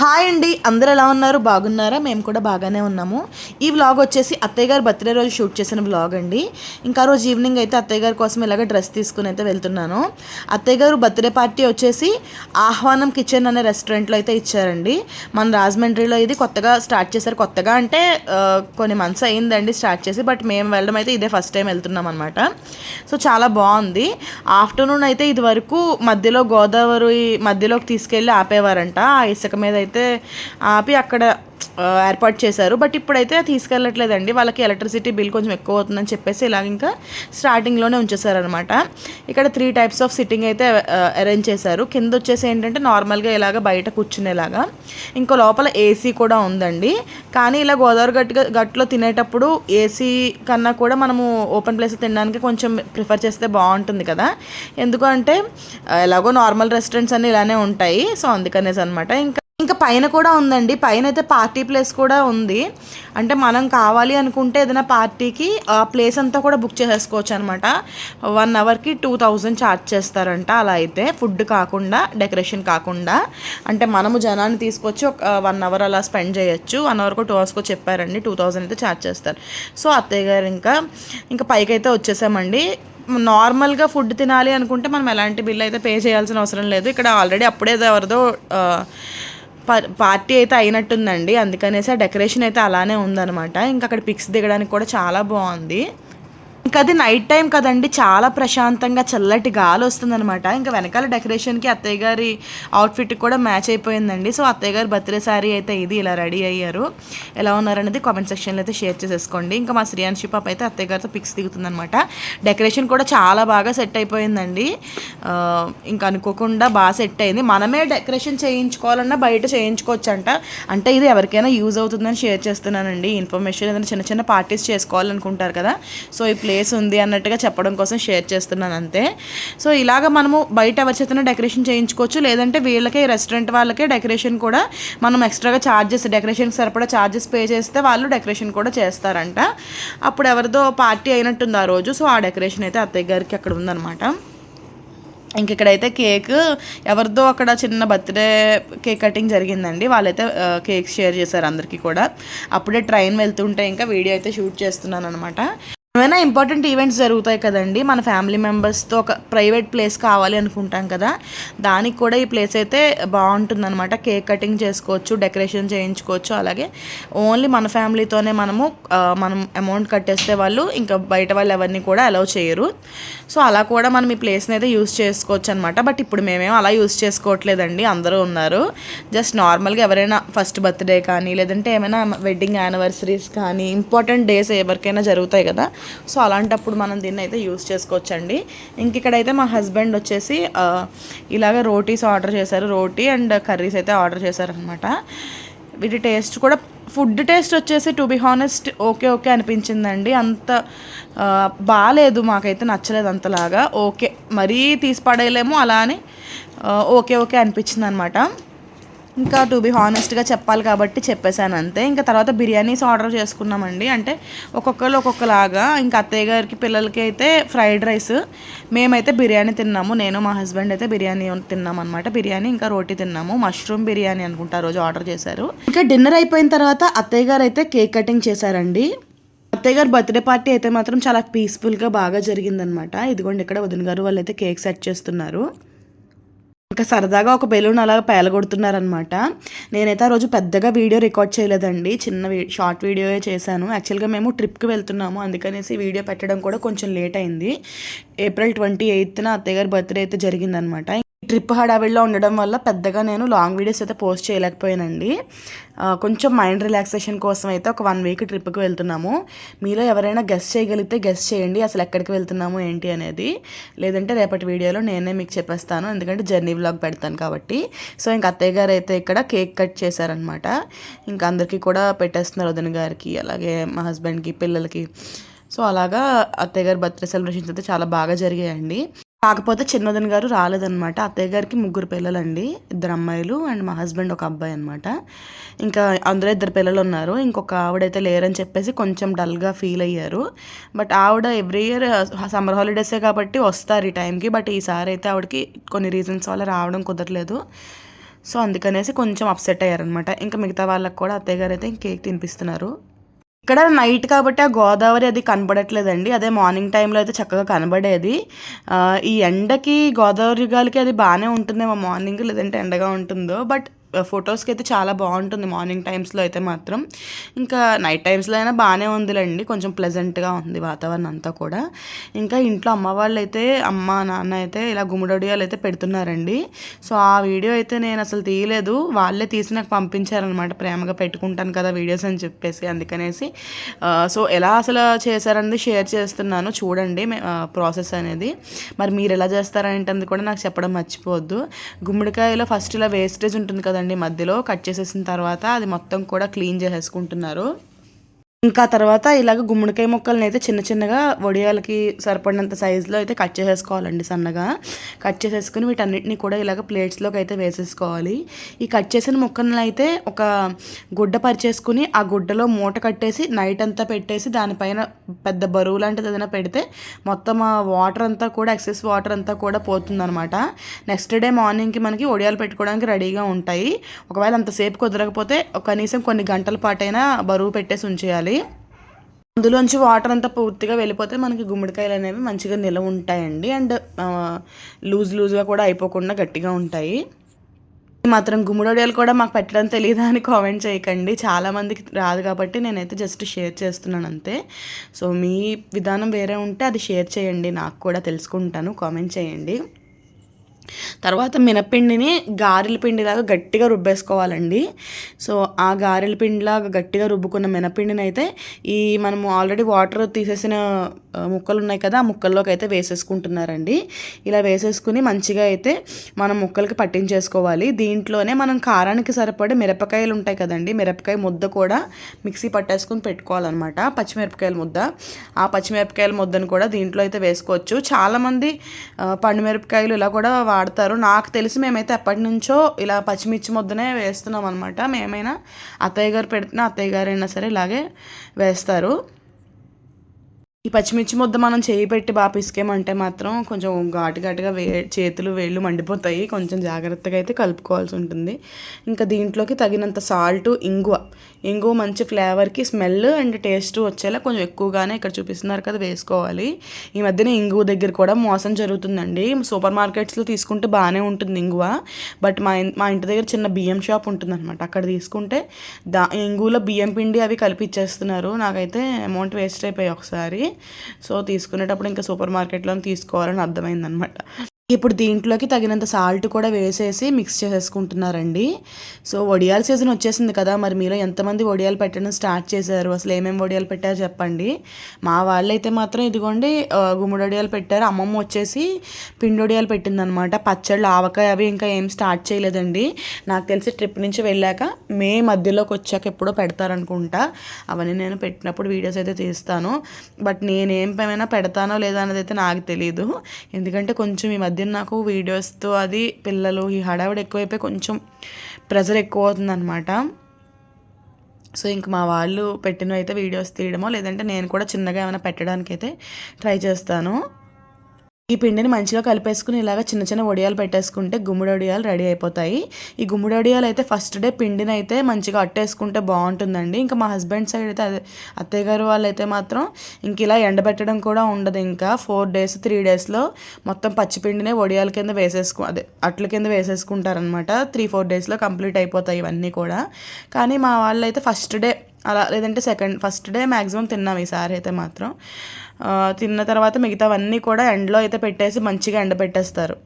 Hi అండి అందరు ఎలా ఉన్నారు? బాగున్నారా? మేము కూడా బాగానే ఉన్నాము. ఈ వ్లాగ్ వచ్చేసి అత్తయ్య గారు బర్త్డే రోజు షూట్ చేసిన వ్లాగ్ అండి. ఇంకా రోజు ఈవినింగ్ అయితే అత్తయ్య గారి కోసం ఇలాగ డ్రెస్ తీసుకుని అయితే వెళ్తున్నాను. అత్తయ్య గారు బర్త్డే పార్టీ వచ్చేసి ఆహ్వానం కిచెన్ అనే రెస్టారెంట్లో అయితే ఇచ్చారండి. మన రాజమండ్రిలో ఇది కొత్తగా స్టార్ట్ చేశారు. కొత్తగా అంటే కొన్ని మంత్స్ అయిందండి స్టార్ట్ చేసి బట్ మేము వెళ్ళడం అయితే ఇదే ఫస్ట్ టైం వెళ్తున్నాం అనమాట సో చాలా బాగుంది. ఆఫ్టర్నూన్ అయితే ఇది వరకు మధ్యలో గోదావరి మధ్యలోకి తీసుకెళ్ళి ఆపేవారంట. ఆ ఇసుక మీద అయితే ఆపి అక్కడ ఏర్పాటు చేశారు. బట్ ఇప్పుడైతే తీసుకెళ్ళట్లేదండి. వాళ్ళకి ఎలక్ట్రిసిటీ బిల్ కొంచెం ఎక్కువ అవుతుందని చెప్పేసి ఇలాగ ఇంకా స్టార్టింగ్లోనే ఉంచేసారనమాట ఇక్కడ త్రీ టైప్స్ ఆఫ్ సిట్టింగ్ అయితే అరేంజ్ చేశారు. కింద వచ్చేసి ఏంటంటే నార్మల్గా ఇలాగ బయట కూర్చునేలాగా. ఇంకో లోపల ఏసీ కూడా ఉందండి. కానీ ఇలా గోదావరి గట్టుగా గట్లో తినేటప్పుడు ఏసీ కన్నా కూడా మనము ఓపెన్ ప్లేస్ తినడానికి కొంచెం ప్రిఫర్ చేస్తే బాగుంటుంది కదా. ఎందుకంటే ఎలాగో నార్మల్ రెస్టారెంట్స్ అన్నీ ఇలానే ఉంటాయి. సో అందుకనేసి అనమాట ఇంకా ఇంకా పైన కూడా ఉందండి. పైన అయితే పార్టీ ప్లేస్ కూడా ఉంది. అంటే మనం కావాలి అనుకుంటే ఏదైనా పార్టీకి ఆ ప్లేస్ అంతా కూడా బుక్ చేసేసుకోవచ్చు అనమాట వన్ అవర్కి టూ థౌజండ్ ఛార్జ్ చేస్తారంట అలా అయితే. ఫుడ్ కాకుండా డెకరేషన్ కాకుండా. అంటే మనము జనాన్ని తీసుకొచ్చి ఒక వన్ అవర్ అలా స్పెండ్ చేయొచ్చు. వన్ అవర్కు టూ అవర్స్కో చెప్పారండి. టూ థౌజండ్ అయితే ఛార్జ్ చేస్తారు. సో అత్తయ్య గారు ఇంకా ఇంకా పైకి అయితే వచ్చేసామండి. నార్మల్గా ఫుడ్ తినాలి అనుకుంటే మనం ఎలాంటి బిల్ అయితే పే చేయాల్సిన అవసరం లేదు. ఇక్కడ ఆల్రెడీ అప్పుడే ఎవరిదో పార్టీ అయితే అయినట్టుందండి. అందుకనేసి ఆ డెకరేషన్ అయితే అలానే ఉందన్నమాట. ఇంకా అక్కడ పిక్స్ దిగడానికి కూడా చాలా బాగుంది. ఇంకా అది నైట్ టైం కదండి చాలా ప్రశాంతంగా చల్లటి గాలి వస్తుందన్నమాట. ఇంకా వెనకాల డెకరేషన్కి అత్తయ్య గారి అవుట్ఫిట్ కూడా మ్యాచ్ అయిపోయిందండి. సో అత్తయ్య గారి బర్త్డే శారీ అయితే ఇది ఇలా రెడీ అయ్యారు. ఎలా ఉన్నారనేది కామెంట్ సెక్షన్లో అయితే షేర్ చేసేసుకోండి. ఇంకా మా శ్రీయాన్షి పాప అయితే అత్తయ్య గారితో పిక్స్ దిగుతుందనమాట డెకరేషన్ కూడా చాలా బాగా సెట్ అయిపోయిందండి. ఇంకా అనుకోకుండా బాగా సెట్ అయింది. మనమే డెకరేషన్ చేయించుకోవాలన్నా బయట చేయించుకోవచ్చు అంట అంటే ఇది ఎవరికైనా యూజ్ అవుతుందని షేర్ చేస్తున్నానండి. ఇన్ఫర్మేషన్ ఏదైనా చిన్న చిన్న పార్టీస్ చేసుకోవాలనుకుంటారు కదా. సో ఈ ప్లేస్ ఉంది అన్నట్టుగా చెప్పడం కోసం షేర్ చేస్తున్నాను అంతే. సో ఇలాగ మనము బయట ఎవరి చేతనే డెకరేషన్ చేయించుకోవచ్చు. లేదంటే వీళ్ళకే రెస్టారెంట్ వాళ్ళకే డెకరేషన్ కూడా మనం ఎక్స్ట్రాగా ఛార్జెస్ డెకరేషన్కి సరిపడా ఛార్జెస్ పే చేస్తే వాళ్ళు డెకరేషన్ కూడా చేస్తారంట. అప్పుడు ఎవరిదో పార్టీ అయినట్టుంది ఆ రోజు. సో ఆ డెకరేషన్ అయితే అత్తయ్య గారికి అక్కడ ఉందన్నమాట. ఇంక ఇక్కడైతే కేక్ ఎవరిదో అక్కడ చిన్న బర్త్డే కేక్ కటింగ్ జరిగిందండి. వాళ్ళైతే కేక్ షేర్ చేశారు అందరికీ కూడా. అప్పుడే ట్రైన్ వెళ్తుంటే ఇంకా వీడియో అయితే షూట్ చేస్తున్నాను అనమాట ఏమైనా ఇంపార్టెంట్ ఈవెంట్స్ జరుగుతాయి కదండి. మన ఫ్యామిలీ మెంబర్స్తో ఒక ప్రైవేట్ ప్లేస్ కావాలి అనుకుంటాం కదా. దానికి కూడా ఈ ప్లేస్ అయితే బాగుంటుందన్నమాట. కేక్ కటింగ్ చేసుకోవచ్చు డెకరేషన్ చేయించుకోవచ్చు. అలాగే ఓన్లీ మన ఫ్యామిలీతోనే మనము మనం అమౌంట్ కట్టేస్తే వాళ్ళు ఇంకా బయట వాళ్ళు ఎవరిని కూడా అలౌ చేయరు. సో అలా కూడా మనం ఈ ప్లేస్ని అయితే యూస్ చేసుకోవచ్చు అనమాట బట్ ఇప్పుడు మేమేం అలా యూస్ చేసుకోవట్లేదండి. అందరూ ఉన్నారు. జస్ట్ నార్మల్గా ఎవరైనా ఫస్ట్ బర్త్డే కానీ లేదంటే ఏమైనా వెడ్డింగ్ యానివర్సరీస్ కానీ ఇంపార్టెంట్ డేస్ ఎవరికైనా జరుగుతాయి కదా. సో అలాంటప్పుడు మనం దీన్ని అయితే యూస్ చేసుకోవచ్చండి. ఇంక ఇక్కడైతే మా హస్బెండ్ వచ్చేసి ఇలాగ రోటీస్ ఆర్డర్ చేశారు. రోటీ అండ్ కర్రీస్ అయితే ఆర్డర్ చేశారనమాట వీటి టేస్ట్ కూడా ఫుడ్ టేస్ట్ వచ్చేసి to be honest okay okay అనిపించిందండి. అంత బాగాలేదు మాకైతే నచ్చలేదు అంతలాగా. ఓకే మరీ తీసి పడేయలేము అలా అని ఓకే ఓకే అనిపించింది అనమాట ఇంకా టు బి హానెస్ట్గా చెప్పాలి కాబట్టి చెప్పేశాను అంతే. ఇంకా తర్వాత బిర్యానీస్ ఆర్డర్ చేసుకున్నామండి. అంటే ఒక్కొక్కరు ఒక్కొక్కలాగా ఇంకా అత్తయ్య గారికి పిల్లలకి అయితే ఫ్రైడ్ రైస్ మేమైతే బిర్యానీ తిన్నాము. నేను మా హస్బెండ్ అయితే బిర్యానీ తిన్నాం అనమాట బిర్యానీ ఇంకా రోటీ తిన్నాము. మష్రూమ్ బిర్యానీ అనుకుంటా రోజు ఆర్డర్ చేశారు. ఇంకా డిన్నర్ అయిపోయిన తర్వాత అత్తయ్య గారు అయితే కేక్ కటింగ్ చేశారండి. అత్తయ్య గారు బర్త్డే పార్టీ అయితే మాత్రం చాలా పీస్ఫుల్గా బాగా జరిగిందనమాట ఇదిగోండి ఇక్కడ వదిన గారు వాళ్ళు అయితే కేక్ సెట్ చేస్తున్నారు. ఇంకా సరదాగా ఒక బెలూన్ అలా పేలగొడుతున్నారనమాట నేనైతే ఆ రోజు పెద్దగా వీడియో రికార్డ్ చేయలేదండి. చిన్న షార్ట్ వీడియోయే చేశాను. యాక్చువల్గా మేము ట్రిప్కి వెళ్తున్నాము. అందుకనేసి వీడియో పెట్టడం కూడా కొంచెం లేట్ అయింది. ఏప్రిల్ ట్వంటీ ఎయిత్న అత్తయ్య గారి బర్త్డే అయితే జరిగిందనమాట ట్రిప్ హడావిడిలో ఉండడం వల్ల పెద్దగా నేను లాంగ్ వీడియోస్ అయితే పోస్ట్ చేయలేకపోయానండి. కొంచెం మైండ్ రిలాక్సేషన్ కోసం అయితే ఒక వన్ వీక్ ట్రిప్కి వెళ్తున్నాము. మీలో ఎవరైనా గెస్ట్ చేయగలిగితే గెస్ట్ చేయండి. అసలు ఎక్కడికి వెళ్తున్నాము ఏంటి అనేది. లేదంటే రేపటి వీడియోలో నేనే మీకు చెప్పేస్తాను. ఎందుకంటే జర్నీ వ్లాగ్ పెడతాను కాబట్టి. సో ఇంక అత్తయ్య గారు అయితే ఇక్కడ కేక్ కట్ చేశారనమాట ఇంకా అందరికీ కూడా పెట్టేస్తున్నారు వదిన గారికి అలాగే మా హస్బెండ్కి పిల్లలకి. సో అలాగా అత్తయ్య గారి బర్త్డే సెలబ్రేషన్స్ అయితే చాలా బాగా జరిగాయండి. కాకపోతే చిన్నదన్ గారు రాలేదన్నమాట. అత్తయ్య గారికి ముగ్గురు పిల్లలండి ఇద్దరు అమ్మాయిలు అండ్ మా హస్బెండ్ ఒక అబ్బాయి అనమాట ఇంకా అందులో ఇద్దరు పిల్లలు ఉన్నారు. ఇంకొక ఆవిడైతే లేరని చెప్పేసి కొంచెం డల్గా ఫీల్ అయ్యారు. బట్ ఆవిడ ఎవ్రీ ఇయర్ సమ్మర్ హాలిడేసే కాబట్టి వస్తారు ఈ టైంకి. బట్ ఈసారి అయితే ఆవిడకి కొన్ని రీజన్స్ వల్ల రావడం కుదరలేదు. సో అందుకనేసి కొంచెం అప్సెట్ అయ్యారనమాట ఇంకా మిగతా వాళ్ళకి కూడా అత్తయ్య గారు అయితే కేక్ తినిపిస్తున్నారు. ఇక్కడ నైట్ కాబట్టి ఆ గోదావరి అది కనబడట్లేదండి. అదే మార్నింగ్ టైంలో అయితే చక్కగా కనబడేది. ఈ ఎండకి గోదావరి గాలికి అది బాగానే ఉంటుందేమో మార్నింగ్ లేదంటే ఎండగా ఉంటుందో. బట్ ఫొటోస్కి అయితే చాలా బాగుంటుంది మార్నింగ్ టైమ్స్లో అయితే మాత్రం. ఇంకా నైట్ టైమ్స్లో అయినా బాగానే ఉందిలేండి. కొంచెం ప్లెజెంట్గా ఉంది వాతావరణం అంతా కూడా. ఇంకా ఇంట్లో అమ్మ వాళ్ళు అయితే అమ్మ నాన్న అయితే ఇలా గుమ్మడొడియాలు అయితే పెడుతున్నారండి. సో ఆ వీడియో అయితే నేను అసలు తీయలేదు. వాళ్ళే తీసి నాకు పంపించారనమాట ప్రేమగా పెట్టుకుంటాను కదా వీడియోస్ అని చెప్పేసి అందుకనేసి. సో ఎలా అసలు చేశారనేది షేర్ చేస్తున్నాను. చూడండి ప్రాసెస్ అనేది. మరి మీరు ఎలా చేస్తారంటే కూడా నాకు చెప్పడం మర్చిపోవద్దు. గుమ్మడికాయలో ఫస్ట్ ఇలా వేస్టేజ్ ఉంటుంది కదా కదండి మధ్యలో కట్ చేసేసిన తర్వాత అది మొత్తం కూడా క్లీన్ చేసేసుకుంటున్నారు. ఇంకా తర్వాత ఇలాగ గుమ్మడికాయ ముక్కల్ని అయితే చిన్న చిన్నగా వడియాలకి సరిపడినంత సైజులో అయితే కట్ చేసేసుకోవాలండి సన్నగా. కట్ చేసేసుకుని వీటన్నిటిని కూడా ఇలాగ ప్లేట్స్లోకి అయితే వేసేసుకోవాలి. ఈ కట్ చేసిన ముక్కలను అయితే ఒక గుడ్డ పరిచేసుకుని ఆ గుడ్డలో మూట కట్టేసి నైట్ అంతా పెట్టేసి దానిపైన పెద్ద బరువు లాంటిది ఏదైనా పెడితే మొత్తం ఆ వాటర్ అంతా కూడా ఎక్సెస్ వాటర్ అంతా కూడా పోతుందనమాట నెక్స్ట్ డే మార్నింగ్కి మనకి ఒడియాలు పెట్టుకోవడానికి రెడీగా ఉంటాయి. ఒకవేళ అంతసేపు కుదరకపోతే కనీసం కొన్ని గంటల పాటైనా బరువు పెట్టేసి ఉంచేయాలి. అందులోంచి వాటర్ అంతా పూర్తిగా వెళ్ళిపోతే మనకి గుమ్మడికాయలు అనేవి మంచిగా నిలవ ఉంటాయండి. అండ్ లూజ్ లూజ్గా కూడా అయిపోకుండా గట్టిగా ఉంటాయి. మాత్రం గుమ్మడొడియాలు కూడా మాకు పెట్టడం తెలియదా అని కామెంట్ చేయకండి. చాలామందికి రాదు కాబట్టి నేనైతే జస్ట్ షేర్ చేస్తున్నాను అంతే. సో మీ విధానం వేరే ఉంటే అది షేర్ చేయండి. నాకు కూడా తెలుసుకుంటాను. కామెంట్ చేయండి. తర్వాత మినపిండిని గారెల పిండిలాగా గట్టిగా రుబ్బేసుకోవాలండి. సో ఆ గారెల పిండిలాగా గట్టిగా రుబ్బుకున్న మినపిండిని అయితే ఈ మనము ఆల్రెడీ వాటర్ తీసేసిన ముక్కలు ఉన్నాయి కదా ఆ ముక్కల్లోకి అయితే వేసేసుకుంటున్నారండి. ఇలా వేసేసుకుని మంచిగా అయితే మనం ముక్కలకి పట్టించేసుకోవాలి. దీంట్లోనే మనం కారానికి సరిపడే మిరపకాయలు ఉంటాయి కదండి మిరపకాయ ముద్ద కూడా మిక్సీ పట్టేసుకుని పెట్టుకోవాలన్నమాట పచ్చిమిరపకాయల ముద్ద. ఆ పచ్చిమిరపకాయల ముద్దను కూడా దీంట్లో అయితే వేసుకోవచ్చు. చాలామంది పండుమిరపకాయలు పండు మిరపకాయలు ఇలా కూడా వాడతారు. నాకు తెలిసి మేమైతే ఎప్పటి నుంచో ఇలా పచ్చిమిర్చి ముద్దనే వేస్తున్నాం అనమాట మేమైనా అత్తయ్య గారు పెడుతున్నా అత్తయ్య గారైనా సరే ఇలాగే వేస్తారు. ఈ పచ్చిమిర్చి ముద్ద మనం చేయి పెట్టి బాగా పిసికేమంటే మాత్రం కొంచెం ఘాటు ఘాటుగా వే చేతులు వేళ్ళు మండిపోతాయి. కొంచెం జాగ్రత్తగా అయితే కలుపుకోవాల్సి ఉంటుంది. ఇంకా దీంట్లోకి తగినంత సాల్ట్ ఇంగువ. ఇంగువ మంచి ఫ్లేవర్కి స్మెల్ అండ్ టేస్ట్ వచ్చేలా కొంచెం ఎక్కువగానే ఇక్కడ చూపిస్తున్నారు కదా వేసుకోవాలి. ఈ మధ్యన ఇంగువ దగ్గర కూడా మోసం జరుగుతుందండి. సూపర్ మార్కెట్స్లో తీసుకుంటే బాగానే ఉంటుంది ఇంగువ. బట్ మా మా ఇంటి దగ్గర చిన్న బియ్యం షాప్ ఉంటుందన్నమాట. అక్కడ తీసుకుంటే దా ఇంగువలో బియ్యం పిండి అవి కలిపి ఇచ్చేస్తున్నారు. నాకైతే అమౌంట్ వేస్ట్ అయిపోయాయి ఒకసారి. సో తీసుకునేటప్పుడు ఇంకా సూపర్ మార్కెట్లో తీసుకోవాలని అర్థమైందనమాట. ఇప్పుడు దీంట్లోకి తగినంత సాల్ట్ కూడా వేసేసి మిక్స్ చేసేసుకుంటున్నారండి. సో వడియాల సీజన్ వచ్చేసింది కదా మరి మీలో ఎంతమంది వడియాలు పెట్టడం స్టార్ట్ చేశారు? అసలు ఏమేమి వడియాలు పెట్టారు చెప్పండి. మా వాళ్ళైతే మాత్రం ఇదిగోండి గుమ్మడి వడియాలు పెట్టారు. అమ్మమ్మ వచ్చేసి పిండి వడియాలు పెట్టిందనమాట. పచ్చళ్ళు ఆవకాయ అవి ఇంకా ఏం స్టార్ట్ చేయలేదండి. నాకు తెలిసి ట్రిప్ నుంచి వెళ్ళాక మే మధ్యలోకి వచ్చాక ఎప్పుడో పెడతారనుకుంటా. అవన్నీ నేను పెట్టినప్పుడు వీడియోస్ అయితే తీస్తాను. బట్ నేనేం ఏమైనా పెడతానో లేదా అనేది అయితే నాకు తెలియదు ఎందుకంటే కొంచెం ఈ మధ్య నాకు వీడియోస్తో అది పిల్లలు ఈ హడావిడి ఎక్కువైపోయి కొంచెం ప్రెజర్ ఎక్కువ అవుతుందన్నమాట సో ఇంక మా వాళ్ళు పెట్టినవి అయితే వీడియోస్ తీయడమో లేదంటే నేను కూడా చిన్నగా ఏమైనా పెట్టడానికి అయితే ట్రై చేస్తాను. ఈ పిండిని మంచిగా కలిపేసుకుని ఇలాగ చిన్న చిన్న వడియాలు పెట్టేసుకుంటే గుమ్మడి వడియాలు రెడీ అయిపోతాయి. ఈ గుమ్మడి వడియాలు అయితే ఫస్ట్ డే పిండిని అయితే మంచిగా అట్టేసుకుంటే బాగుంటుందండి. ఇంకా మా హస్బెండ్ సైడ్ అయితే అదే అత్తయ్య గారు వాళ్ళు అయితే మాత్రం ఇంక ఇలా ఎండబెట్టడం కూడా ఉండదు. ఇంకా ఫోర్ డేస్ త్రీ డేస్లో మొత్తం పచ్చిపిండినే వడియాల కింద వేసేసుకు అదే అట్ల కింద వేసేసుకుంటారనమాట త్రీ ఫోర్ డేస్లో కంప్లీట్ అయిపోతాయి ఇవన్నీ కూడా. కానీ మా వాళ్ళు అయితే ఫస్ట్ డే అలా లేదంటే సెకండ్ ఫస్ట్ డే మ్యాక్సిమం తిన్నాం ఈసారి అయితే మాత్రం. తిన్న తర్వాత మిగతావన్నీ కూడా ఎండలో అయితే పెట్టేసి మంచిగా ఎండబెట్టేస్తారు.